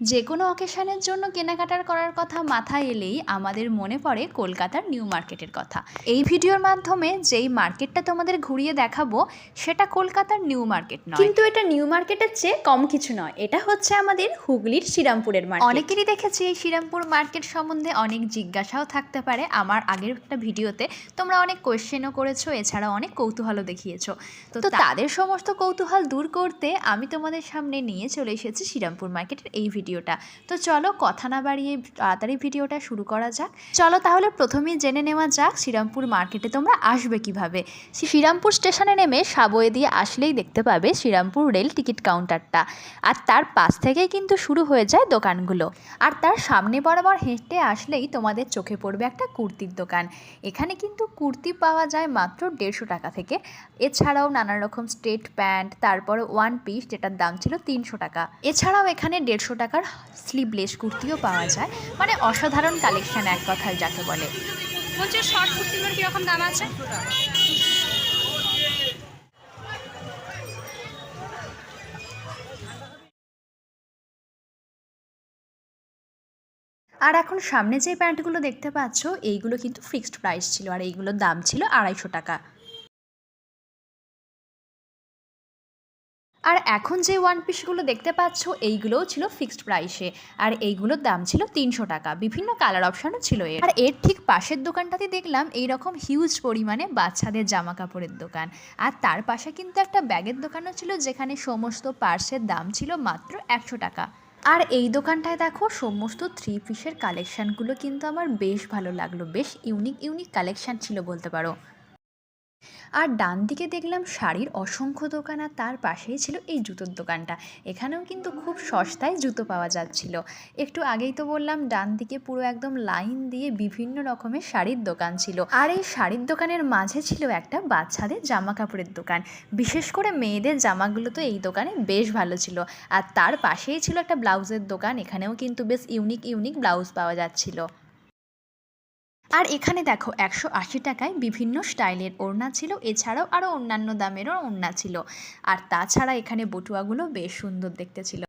যে কোনো অকেশনের জন্য কেনাকাটার করার কথা মাথায় এলেই আমাদের মনে পড়ে কলকাতার নিউ মার্কেটের কথা। এই ভিডিওর মাধ্যমে যেই মার্কেটটা তোমাদের ঘুরিয়ে দেখাবো সেটা কলকাতার নিউ মার্কেট নয়। কিন্তু এটা নিউ মার্কেটের চেয়ে কম কিছু নয়। এটা হচ্ছে আমাদের হুগলির শ্রীরামপুরের মার্কেট। অনেকেরই দেখেছি এই শ্রীরামপুর মার্কেট সম্বন্ধে অনেক জিজ্ঞাসাও থাকতে পারে। আমার আগের একটা ভিডিওতে তোমরা অনেক কোয়েশ্চেনও করেছ এছাড়া অনেক কৌতূহলও দেখিয়েছো। তো তাদের সমস্ত কৌতূহল দূর করতে আমি তোমাদের সামনে নিয়ে চলে এসেছি শ্রীরামপুর মার্কেটের এই ভিডিওটা। তো চলো কথা না বাড়িয়ে তাড়াতাড়ি ভিডিওটা শুরু করা যাক। চলো তাহলে প্রথমেই জেনে নেওয়া যাক শ্রীরামপুর মার্কেটে তোমরা আসবে কীভাবে। শ্রীরামপুর স্টেশনে নেমে সাবয়ে দিয়ে আসলেই দেখতে পাবে শ্রীরামপুর রেল টিকিট কাউন্টারটা। আর তার পাশ থেকেই কিন্তু শুরু হয়ে যায় দোকানগুলো। আর তার সামনে বরাবর হেঁটে আসলেই তোমাদের চোখে পড়বে একটা কুর্তির দোকান। এখানে কিন্তু কুর্তি পাওয়া যায় মাত্র দেড়শো টাকা থেকে। এছাড়াও নানা রকম স্ট্রেট প্যান্ট, তারপরে ওয়ান পিস যেটার দাম ছিল তিনশো টাকা। এছাড়াও এখানে দেড়শো টাকার স্লিভলেস কুর্তিও পাওয়া যায়। মানে অসাধারণ কালেকশন এক কথায় যাকে বলে। বলছে শর্ট কুর্তিগুলোর কীরকম দাম আছে? আর এখন সামনে যে প্যান্টগুলো দেখতে পাচ্ছ, এইগুলো কিন্তু ফিক্সড প্রাইস ছিল আর এইগুলোর দাম ছিল আড়াইশো টাকা। আর এখন যে ওয়ান পিসগুলো দেখতে পাচ্ছ, এইগুলোও ছিল ফিক্সড প্রাইসে আর এইগুলোর দাম ছিল তিনশো টাকা। বিভিন্ন কালার অপশানও ছিল এর। আর এর ঠিক পাশের দোকানটাতে দেখলাম, এইরকম হিউজ পরিমাণে বাচ্চাদের জামা কাপড়ের দোকান। আর তার পাশে কিন্তু একটা ব্যাগের দোকানও ছিল, যেখানে সমস্ত পার্সের দাম ছিল মাত্র একশো টাকা। আর এই দোকানটায় দেখো, সমস্ত থ্রি পিসের কালেকশানগুলো কিন্তু আমার বেশ ভালো লাগল। বেশ ইউনিক ইউনিক কালেকশান ছিল বলতে পারো। আর ডান দিকে দেখলাম শাড়ির অসংখ্য দোকান আর তার পাশেই ছিল এই জুতোর দোকানটা। এখানেও কিন্তু খুব সস্তায় জুতো পাওয়া যাচ্ছিল। একটু আগেই তো বললাম, ডান দিকে পুরো একদম লাইন দিয়ে বিভিন্ন রকমের শাড়ির দোকান ছিল। আর এই শাড়ির দোকানের মাঝে ছিল একটা বাচ্চাদের জামা কাপড়ের দোকান। বিশেষ করে মেয়েদের জামাগুলো তো এই দোকানে বেশ ভালো ছিল। আর তার পাশেই ছিল একটা ব্লাউজের দোকান। এখানেও কিন্তু বেশ ইউনিক ইউনিক ব্লাউজ পাওয়া যাচ্ছিল। আর এখানে দেখো, একশো আশি টাকায় বিভিন্ন স্টাইলের ওড়না ছিল, এছাড়াও আরও অন্যান্য দামেরও ওড়না ছিল। আর তাছাড়া এখানে বটুয়াগুলো বেশ সুন্দর দেখতে ছিল।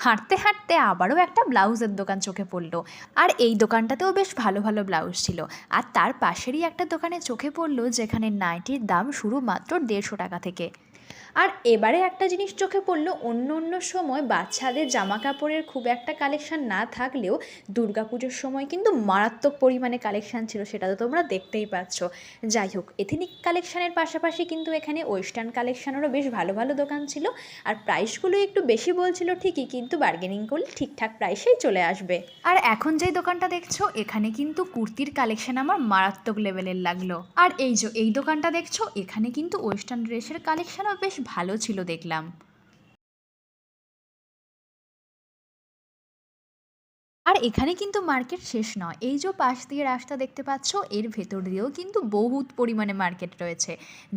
হাঁটতে হাঁটতে আবারও একটা ব্লাউজের দোকান চোখে পড়ল। আর এই দোকানটাতেও বেশ ভালো ভালো ব্লাউজ ছিল। আর তার পাশেরই একটা দোকানে চোখে পড়ল, যেখানে নাইটির দাম শুরু মাত্র দেড়শো টাকা থেকে। আর এবারে একটা জিনিস চোখে পড়ল, অন্য অন্য সময় বাচ্চাদের জামা কাপড়ের খুব একটা কালেকশান না থাকলেও দুর্গাপুজোর সময় কিন্তু মারাত্মক পরিমাণে কালেকশান ছিল, সেটা তো তোমরা দেখতেই পাচ্ছ। যাই হোক এথেনিক কালেকশানের পাশাপাশি কিন্তু এখানে ওয়েস্টার্ন কালেকশানেরও বেশ ভালো ভালো দোকান ছিল। আর প্রাইসগুলো একটু বেশি বলছিল ঠিকই, কিন্তু বার্গেনিং করলে ঠিকঠাক প্রাইসেই চলে আসবে। আর এখন যেই দোকানটা দেখছ, এখানে কিন্তু কুর্তির কালেকশন আমার মারাত্মক লেভেলের লাগল। আর এই যে, এই দোকানটা দেখছ, এখানে কিন্তু ওয়েস্টার্ন ড্রেসের কালেকশানও বেশ ভালো ছিল দেখলাম। আর এখানে কিন্তু মার্কেট শেষ নয়। এই যে পাশ দিয়ে রাস্তা দেখতে পাচ্ছ, এর ভেতর দিয়েও কিন্তু বহুত পরিমাণে মার্কেট রয়েছে।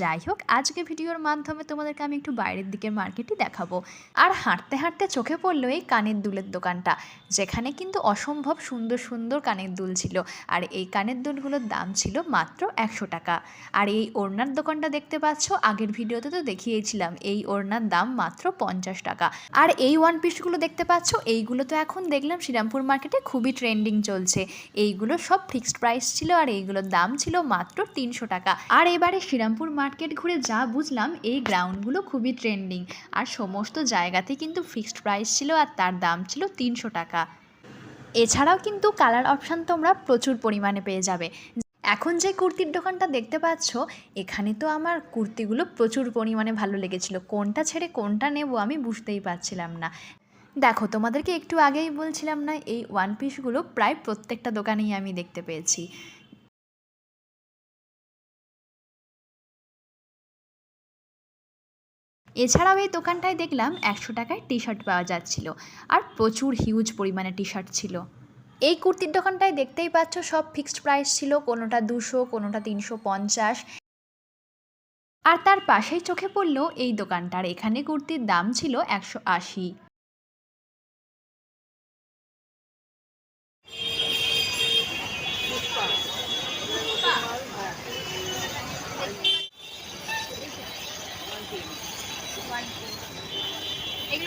যাই হোক, আজকে ভিডিওর মাধ্যমে তোমাদেরকে আমি একটু বাইরের দিকের মার্কেটই দেখাবো। আর হাঁটতে হাঁটতে চোখে পড়ল এই কানের দুলের দোকানটা, যেখানে কিন্তু অসম্ভব সুন্দর সুন্দর কানের দুল ছিল। আর এই কানের দুলগুলোর দাম ছিল মাত্র একশো টাকা। আর এই ওড়নার দোকানটা দেখতে পাচ্ছ, আগের ভিডিওতে তো দেখিয়েছিলাম, এই ওড়নার দাম মাত্র পঞ্চাশ টাকা। আর এই ওয়ান পিসগুলো দেখতে পাচ্ছ, এইগুলো তো এখন দেখলাম শ্রীরামপুর মার্কেটে খুবই ট্রেন্ডিং চলছে। এইগুলো সব ফিক্সড প্রাইস ছিল আর এইগুলোর দাম ছিল মাত্র তিনশো টাকা। আর এবারে শ্রীরামপুর মার্কেট ঘুরে যা বুঝলাম, এই গ্রাউন্ডগুলো খুবই ট্রেন্ডিং আর সমস্ত জায়গাতে কিন্তু ফিক্সড প্রাইস ছিল আর তার দাম ছিল তিনশো টাকা। এছাড়াও কিন্তু কালার অপশান তোমরা প্রচুর পরিমাণে পেয়ে যাবে। এখন যে কুর্তির দোকানটা দেখতে পাচ্ছ, এখানে তো আমার কুর্তিগুলো প্রচুর পরিমাণে ভালো লেগেছিল। কোনটা ছেড়ে কোনটা নেব আমি বুঝতেই পারছিলাম না। দেখো, তোমাদেরকে একটু আগেই বলছিলাম না, এই ওয়ান পিসগুলো প্রায় প্রত্যেকটা দোকানেই আমি দেখতে পেয়েছি। এছাড়াও এই দোকানটায় দেখলাম একশো টাকায় টি শার্ট পাওয়া যাচ্ছিল, আর প্রচুর হিউজ পরিমাণে টি শার্ট ছিল। এই কুর্তির দোকানটায় দেখতেই পাচ্ছ সব ফিক্সড প্রাইস ছিল, কোনোটা দুশো, কোনোটা তিনশো পঞ্চাশ। আর তার পাশেই চোখে পড়ল এই দোকানটার, এখানে কুর্তির দাম ছিল একশো আশি।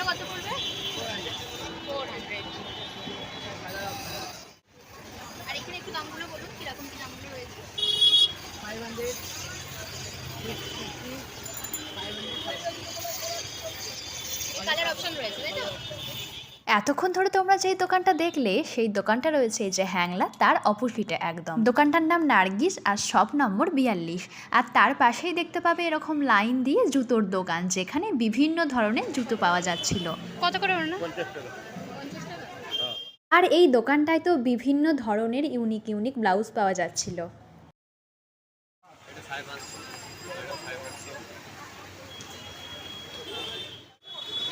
কত পড়বে? আর এখানে একটু দামগুলো বলুন কীরকম কী দামগুলো রয়েছে? ফাইভ হান্ড্রেড কালার অপশন রয়েছে তাই তো? এতক্ষণ ধরে তোমরা যেই দোকানটা দেখলে সেই দোকানটা রয়েছে এই যে হ্যাংলা তার অপোজিটে একদম। দোকানটার নাম নার্গিস আর শপ নম্বর বিয়াল্লিশ। আর তার পাশেই দেখতে পাবে এরকম লাইন দিয়ে জুতোর দোকান যেখানে বিভিন্ন ধরনের জুতো পাওয়া যাচ্ছিল। কত করে না আর এই দোকানটায় তো বিভিন্ন ধরনের ইউনিক ইউনিক ব্লাউজ পাওয়া যাচ্ছিল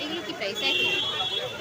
এগুলো কি প্রাইস একই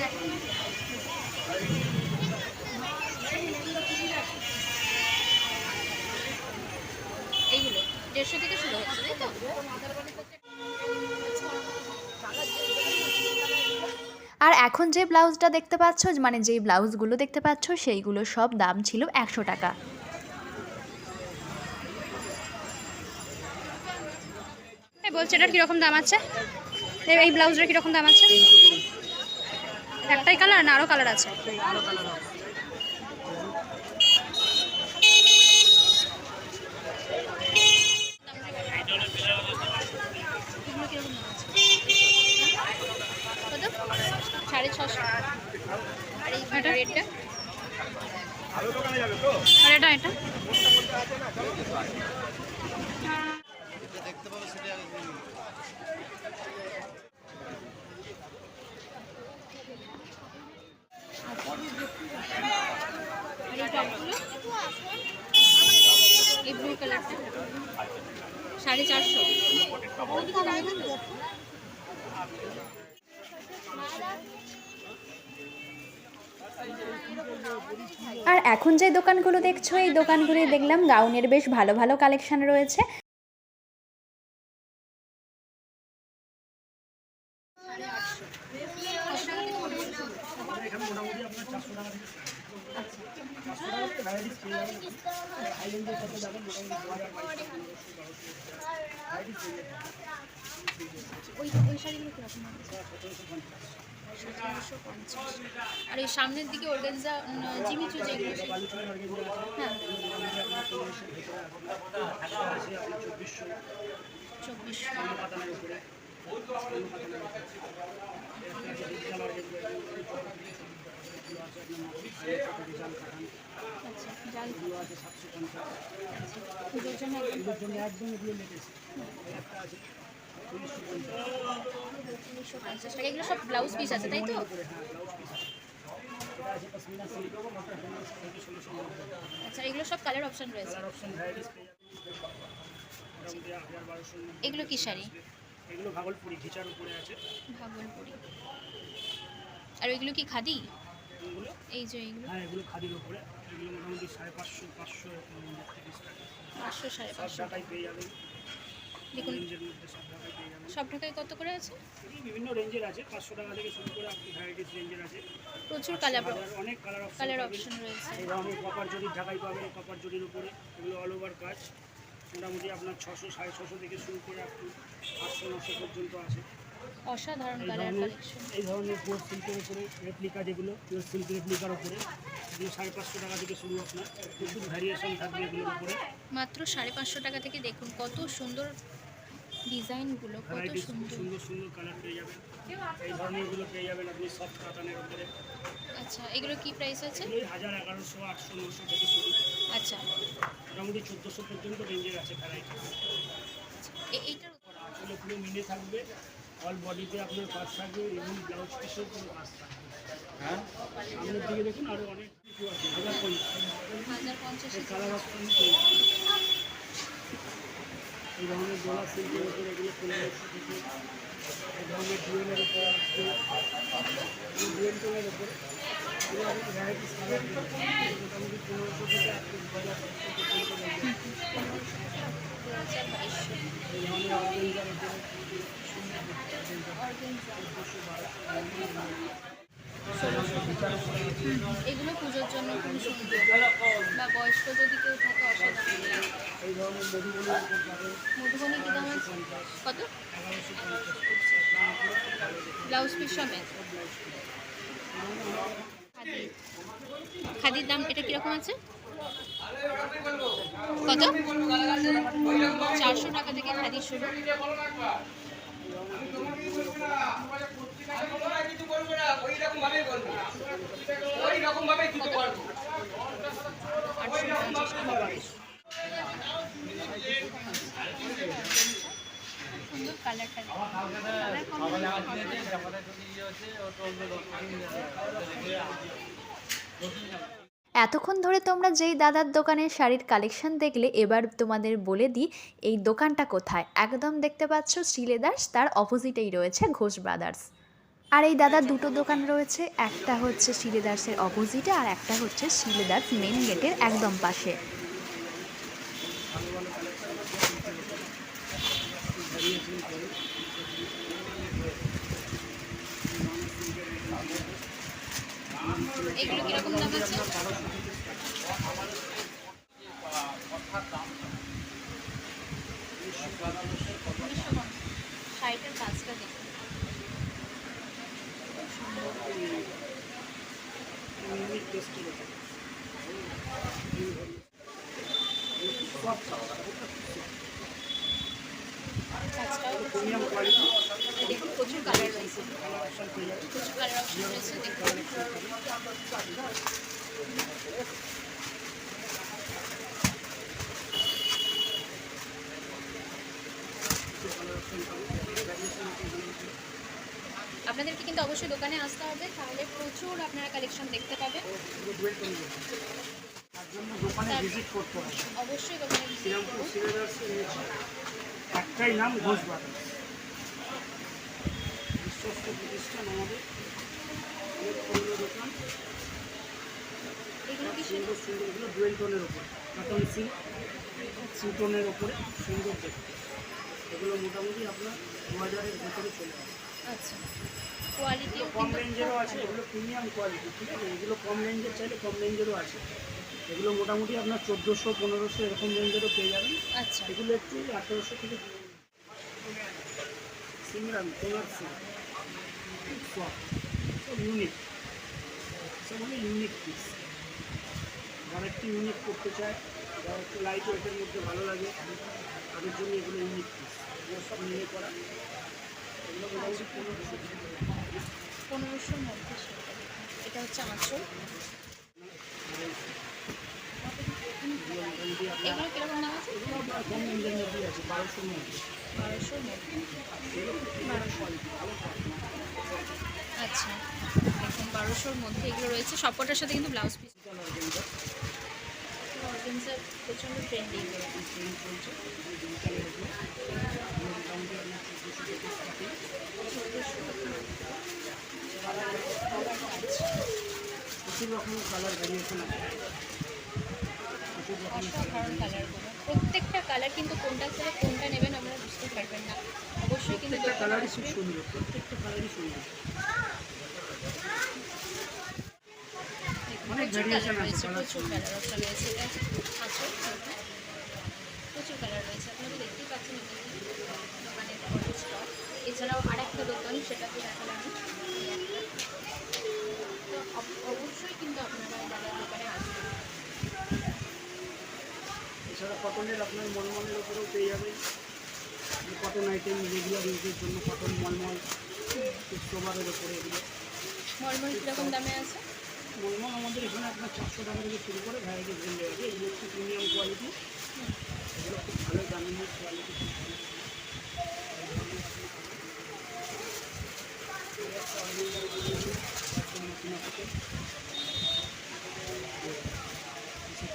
আর এখন যে ব্লাউজটা দেখতে পাচ্ছ মানে যেই ব্লাউজগুলো দেখতে পাচ্ছ, সেইগুলো সব দাম ছিল একশো টাকা। বলছে, এটার কীরকম দাম আছে? এই ব্লাউজটার কীরকম দাম আছে? একটাই কালার না আরও কালার আছে? সাড়ে ছশো। আর এই রেটটা আর এটা এটা? আর কালারটা আর এখন যে দোকানগুলো দেখছ, এই দোকানগুলি দেখলাম গাউনের বেশ ভালো ভালো কালেকশন রয়েছে ওই ওই শাড়িগুলো কীরকম দাম আছে? সতেরোশো পঞ্চাশ আর এই সামনের দিকে অর্গানজা জিমিচু যেগুলো হ্যাঁ। চব্বিশশো আচ্ছা জাল পুজোর জন্য একদম পঞ্চাশ টাকা। এগুলো সব ব্লাউজ পিস আছে তাই তো? আচ্ছা এগুলো সব কালার অপশন রয়েছে। এগুলো কি শাড়ি? এগুলো ভাগলপুরি ঘিচার উপরে আছে। ভাগলপুরি। আর ওইগুলো কি খাদি? এই যে এইগুলো হ্যাঁ এগুলো খাদির উপরে। এগুলো মোটামুটি সাড়ে পাঁচশো পাঁচশো পাঁচশো সাড়ে পাঁচশো। ঢাকায় পেয়ে যাবেন। দেখুন সব ঢাকায় ঢাকায় কত করে আছে? বিভিন্ন রেঞ্জের আছে পাঁচশো টাকা থেকে শুরু করে আপনি ভ্যারাইটিস রেঞ্জের আছে। প্রচুর কালার অনেক কালার অপশন কালার অপশন রয়েছে। এই ধরনের কপার জরির ঢাকাই পাবেন কপার জরির উপরে। এগুলো অল ওভার কাজ। মোটামুটি আপনার ছশো সাড়ে ছশো থেকে শুরু করে আপনি আটশো নশো পর্যন্ত আছে। অসাধারণ কালার কালেকশন এই ধরনের পিওর সিল্কের উপরে রেপ্লিকা যেগুলো পিওর সিল্ক রেপ্লিকার উপরে এগুলো সাড়ে পাঁচশো টাকা থেকে শুরু আপনার। প্রচুর ভ্যারিয়েশন থাকবে এগুলোর উপরে। মাত্র সাড়ে পাঁচশো টাকা থেকে দেখুন কত সুন্দর ডিজাইনগুলো কত সুন্দর। সুন্দর সুন্দর কালার পেয়ে যাবেন। এই ধরনেরগুলো পেয়ে যাবেন আপনি সফট কাতানের উপরে। আচ্ছা এগুলো কি প্রাইস আছে? হাজার এগারোশো আটশো নশো থেকে শুরু আচ্ছা। মোটামুটি চোদ্দোশো পর্যন্ত রেঞ্জের আছে ভ্যারাইটি এ- এইটার আসলে পুরো মিলে থাকবে। অল বডিতে আপনার কাজ থাকবে এবং ব্লাউজ পিসেও পুরো কাজ থাকবে। হ্যাঁ? সামনের দিকে দেখুন আরও অনেক কিছু আছে। হাজার পঞ্চাশ। হাজার পঞ্চাশে কালার অপশন এই ধরনের ডলার সিল্কের উপর এগুলো পনেরোশো থেকে এই ধরনের ডিএনের উপর আসবে ডিএন উপরে মোটামুটি পনেরোশো থেকে হাজার পর্যন্ত এই ধরনের অর্গেনজার উপরে এগুলো পুজোর জন্য খুবই সুন্দর। বা বয়স্ক যদি কেউ থাকে অসাধারণ। মধুবনী কি দাম আছে কত ব্লাউজ পিস সমেত। খাদি খাদির দাম এটা কীরকম আছে? কত? চারশো টাকা থেকে খাদি শুরু। এতক্ষণ ধরে তোমরা যেই দাদার দোকানের শাড়ির কালেকশন দেখলে, এবার তোমাদের বলে দিই, এই দোকানটা কোথায়? একদম দেখতে পাচ্ছ, শ্রীলেদার্স, তার অপোজিটেই রয়েছে ঘোষ ব্রাদার্স আর এই দাদার দুটো দোকান রয়েছে, একটা হচ্ছে শ্রীলেদার্সের অপোজিটে আর একটা হচ্ছে শ্রীলেদার্স মেন গেটের একদম পাশে। এগুলো কীরকম দাম আছে শাড়িটার কাজটা দেখুন ইউনিক টেস্টের উপর কাজটাও প্রিমিয়াম কোয়ালিটি দেখুন প্রচুর কালার রয়েছে অপশন পেয়ে যাবে প্রচুর কালার অপশন রয়েছে দেখুন আপনাদেরকে কিন্তু অবশ্যই দোকানে আসতে হবে তাহলে প্রচুর আপনারা কালেকশন দেখতে পাবেন। অবশ্যই দোকানে একটাই নাম ঘোষ ব্রাদার্স বিশ্বস্ত প্রতিষ্ঠান আমাদের অনেক পুরনো দোকান এগুলো কি সুন্দর সুন্দর এগুলো ডুয়েল টোনের ওপর কটন সিল্ক সিটোনের ওপরে সুন্দর দেখতে। এগুলো মোটামুটি আপনার দু হাজারের ভেতরে চলে আসে আচ্ছা কোয়ালিটিও কম রেঞ্জেরও আছে এগুলো প্রিমিয়াম কোয়ালিটি ঠিক আছে? এগুলো কম রেঞ্জের চাইলে কম রেঞ্জেরও আছে। এগুলো মোটামুটি আপনার চোদ্দোশো পনেরোশো এরকম রেঞ্জেরও পেয়ে যাবেন। আচ্ছা। এগুলো একটু আঠেরোশো থেকে সিমরান তোমার ইউনিক সব মানে ইউনিক পিস যারা একটু ইউনিক করতে চায়। যারা একটু লাইট ওয়েটের মধ্যে ভালো লাগে। তাদের জন্য এগুলো ইউনিক পিস এগুলো সব নিয়ে করা। এগুলো মোটামুটি পনেরোশো পনেরোশোর মধ্যে এটা হচ্ছে আঁচল এগুলো মোটামুটি আপনার এগুলো কীরকম দাম আছে? এগুলো আপনার কম রেঞ্জের মধ্যেই আছে বারোশোর মধ্যে। বারোশোর মধ্যে। বারোশো কোয়ালিটি ভালো আচ্ছা দেখুন বারোশোর মধ্যে এগুলো রয়েছে। সবকটার সাথে কিন্তু ব্লাউজ পিস অর্গানজা প্রচণ্ড ট্রেন্ডিং ট্রেন চলছে প্রচুর রকমের কালার ভ্যারিয়েশন আছে অসাধারণ কালারগুলো প্রত্যেকটা কালার কিন্তু কোনটা ছেড়ে কোনটা নেবেন আপনারা বুঝতে পারবেন না। অবশ্যই কিন্তু কালারই খুব সুন্দর প্রত্যেকটা কালারই সুন্দর দেখুন, অনেক প্রচুর variation কালার রয়েছে প্রচুর কালার অপশন রয়েছে এটা আছে প্রচুর কালার রয়েছে আপনারা দেখতেই পাচ্ছেন স্টক। এছাড়াও আরেকটা দোকান দেখালাম। অবশ্যই কিন্তু আপনারা দাদার দোকানে আসবেন। এছাড়া কটনের আপনার মলমলের উপরেও পেয়ে যাবেন। কটন আইটেম রেগুলার ইউজের জন্য কটন মলমল সোমারের উপরে এগুলো। মলমল কীরকম দামে আছে? মলমল আমাদের এখানে আপনার চারশো টাকা থেকে শুরু করে ভ্যারাইটিস রেঞ্জে আছে। এগুলো একটু প্রিমিয়াম কোয়ালিটি এগুলো খুব ভালো দামি কোয়ালিটি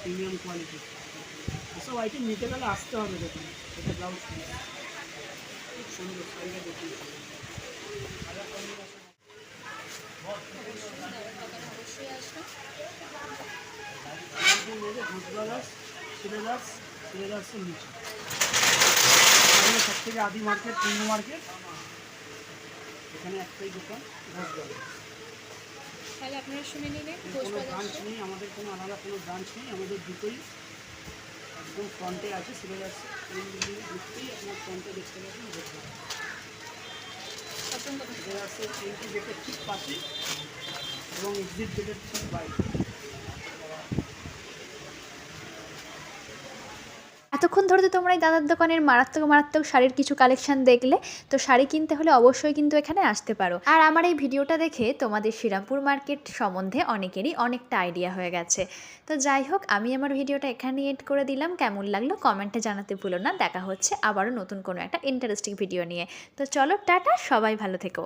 প্রিমিয়াম কোয়ালিটি এসব আইটেম নিতে গেলে আসতে হবে দেখুন। এটা ব্লাউজ খুব সুন্দর সাইজে দেখুন অবশ্যই দাদার দোকানে সিলেদার্স সিলেদার্সের নিচে সব থেকে আদি মার্কেট পূর্ণ মার্কেট এখানে একটাই দোকান ঘোষ তাহলে আপনারা শুনে নিলেন কোনো ব্রাঞ্চ নেই আমাদের কোনো আলাদা কোনো ব্রাঞ্চ নেই আমাদের দুটোই একদম ফ্রন্টে আছে বিল্ডিংয়ে ঢুকতেই আপনার ফ্রন্টে দেখতে পাবেন ঘোষ ব্রাদার্স অসংখ্য ধন্যবাদ। সিলেদার্সের এন্ট্রি গেটের ঠিক পাশে এবং এক্সিট গেটের এতক্ষণ ধরে তো তোমরা এই দাদার দোকানের মারাত্মক মারাত্মক শাড়ির কিছু কালেকশন দেখলে, তো শাড়ি কিনতে হলে অবশ্যই কিন্তু এখানে আসতে পারো। আর আমার এই ভিডিওটা দেখে তোমাদের শ্রীরামপুর মার্কেট সম্বন্ধে অনেকেরই অনেকটা আইডিয়া হয়ে গেছে। তো যাই হোক, আমি আমার ভিডিওটা এখানে এড করে দিলাম। কেমন লাগল কমেন্টে জানাতে ভুলো না। দেখা হচ্ছে আবারও নতুন কোনো একটা ইন্টারেস্টিং ভিডিও নিয়ে। তো চলো, টাটা, সবাই ভালো থেকো।